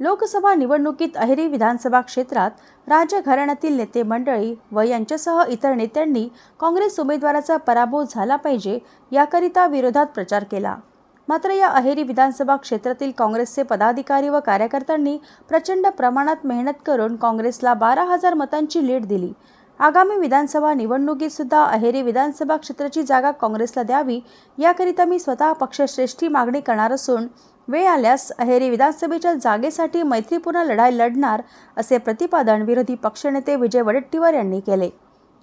लोकसभा निवडणुकीत अहेरी विधानसभा क्षेत्रात राजघराण्यातील नेते मंडळी व यांच्यासह इतर नेत्यांनी काँग्रेस उमेदवाराचा पराभव झाला पाहिजे याकरिता विरोधात प्रचार केला. मात्र या अहेरी विधानसभा क्षेत्रातील काँग्रेसचे पदाधिकारी व कार्यकर्त्यांनी प्रचंड प्रमाणात मेहनत करून काँग्रेसला बारा हजार मतांची लीड दिली. आगामी विधानसभा निवडणुकीत सुद्धा अहेरी विधानसभा क्षेत्राची जागा काँग्रेसला द्यावी याकरिता मी स्वतः पक्षश्रेष्ठी मागणी करणार असून वेळ आल्यास अहेरी विधानसभेच्या जागेसाठी मैत्रीपूर्ण लढाई लढणार असे प्रतिपादन विरोधी पक्षनेते विजय वडेट्टीवार यांनी केले.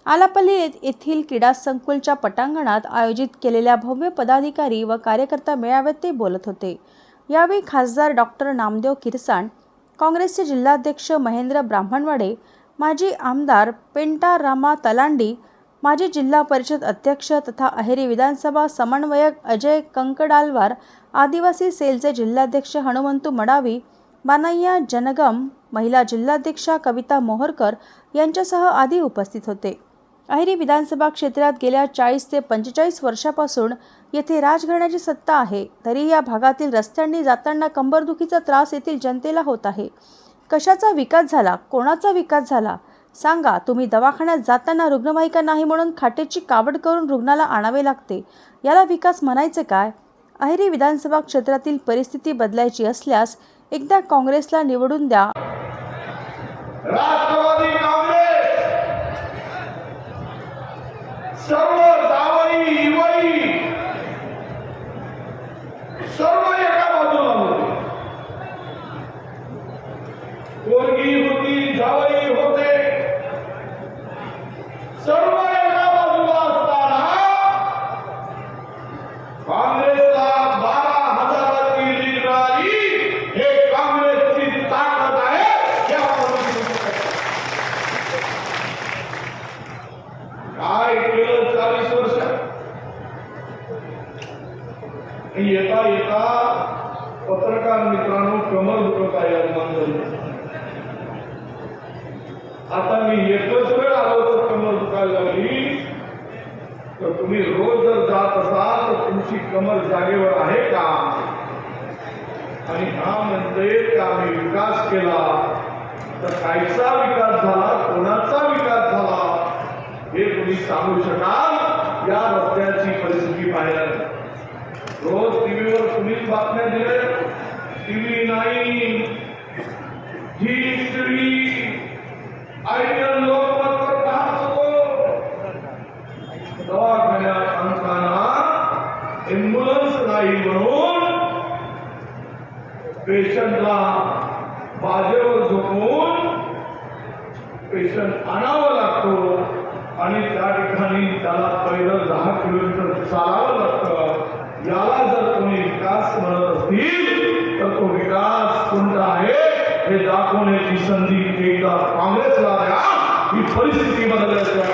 आलापल्ली येथील क्रीडा संकुलच्या पटांगणात आयोजित केलेल्या भव्य पदाधिकारी व कार्यकर्ता मेळाव्यात ते बोलत होते. यावेळी खासदार डॉक्टर नामदेव किरसाण काँग्रेसचे जिल्हाध्यक्ष महेंद्र ब्राह्मणवाडे माजी आमदार पेंटा रामा तलांडी माजी जिल्हा परिषद अध्यक्ष तथा अहेरी विधानसभा समन्वयक अजय कंकडालवार आदिवासी सेलचे जिल्हाध्यक्ष हनुमंतू मडावी बानय्या जनगम महिला जिल्हाध्यक्षा कविता मोहरकर यांच्यासह आदी उपस्थित होते. अहेरी विधानसभा क्षेत्रात गेल्या चाळीस ते पंचेचाळीस वर्षापासून येथे राजघराण्याची सत्ता आहे. तरी या भागातील रस्त्यांनी जाताना कंबरदुखीचा त्रास येथील जनतेला होत आहे. कशाचा विकास झाला? कोणाचा विकास झाला? सांगा तुम्ही दवाखान्यात जाताना रुग्णवाहिका नाही म्हणून खाटेची कावड करून रुग्णाला आणावे लागते. याला विकास म्हणायचे काय? अहेरी विधानसभा क्षेत्रातील परिस्थिती बदलायची असल्यास एकदा काँग्रेसला निवडून द्या राष्ट्रवादी काँग्रेस सर्व जावई इवई सर्व एका बाजूला होते पोरगी होती जावई होते सर्व एका बाजूला असताना काँग्रेसला बारा हजाराची लीड मिळाली हे काँग्रेसची ताकद आहे यावर काय केलं चाळीस वर्ष येता येता पत्रकार मित्रांनो कमर दुखत आहे अनुमान आता मी एकच वेळ आलो तर कमर दुखायला लागली. तर तुम्ही रोज जर जात असाल तर तुमची कमर जागेवर आहे का? आणि हा म्हणते का आम्ही विकास केला. तर कायचा विकास झाला? कोणाचा विकास झाला? हे तुम्ही सांगू शकाल. या रस्त्याची परिस्थिती पाहिल्यानंतर. रोज टीव्हीवर सुनील बातम्या दिले TV nine. Zee TV ideal लोकमतवर पाहत होतो. दवाखान्यात सांगताना एम्ब्युलन्स नाही म्हणून पेशंटला बाजेवर झोपून पेशंट आणावा लागतो आणि त्या ठिकाणी त्याला पहिलं दहा किलोमीटर चालावं लागतं. याला जर तुम्ही विकास म्हणत असतील तर तो विकास कोणता आहे हे दाखवण्याची संधी एकदा काँग्रेसला द्या ही परिस्थिती बदलल्याच्या